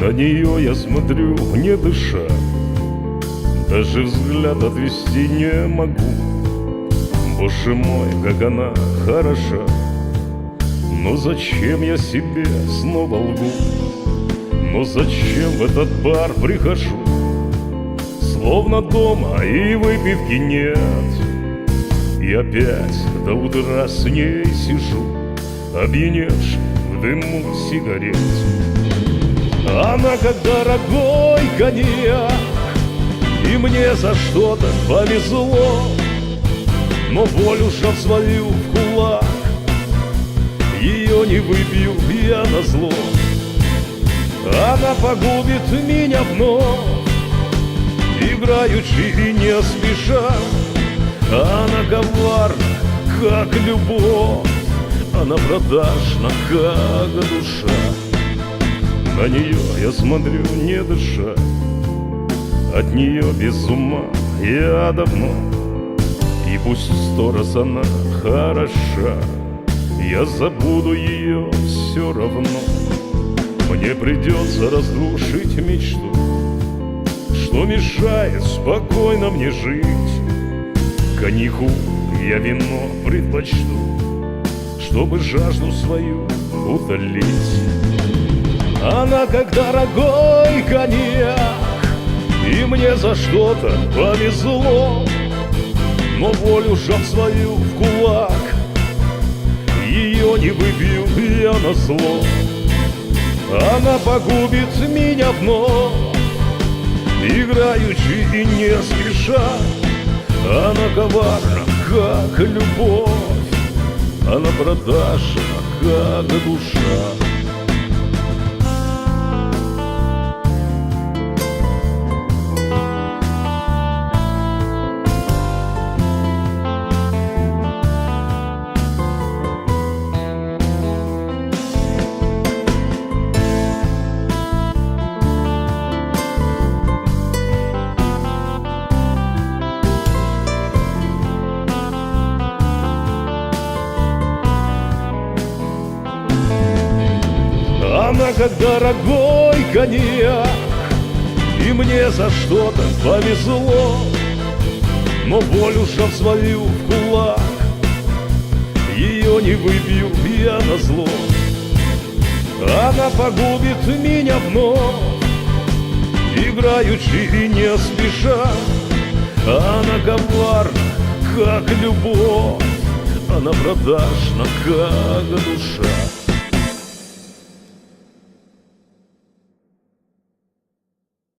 На нее я смотрю, не дыша. Даже взгляд отвести не могу. Боже мой, как она хороша. Но зачем я себе снова лгу? Но зачем в этот бар прихожу? Словно дома и выпивки нет. И опять до утра с ней сижу. Опьяневший в дыму сигарет Она как дорогой коньяк И мне за что-то повезло. Но волю в свою в кулак Ее не выпью я на зло. Она погубит меня вновь Играючи и не спеша. Она коварна, как любовь Она продажна, как душа На нее я смотрю, не дыша. От нее без ума я давно И пусть сто раз она хороша Я забуду ее все равно. Мне придется разрушить мечту Что мешает спокойно мне жить. Коньяку я вино предпочту Чтобы жажду свою утолить Она как дорогой коньяк И мне за что-то повезло. Но волю жав свою в кулак Ее не выпью я на зло. Она погубит меня вновь Играючи и не спеша. Она коварна, как любовь Она продажна, как душа Она как дорогой коньяк И мне за что-то повезло. Но волю жав свою в кулак Ее не выпью я на зло. Она погубит меня вновь Играючи и не спеша. Она коварна, как любовь Она продажна, как душа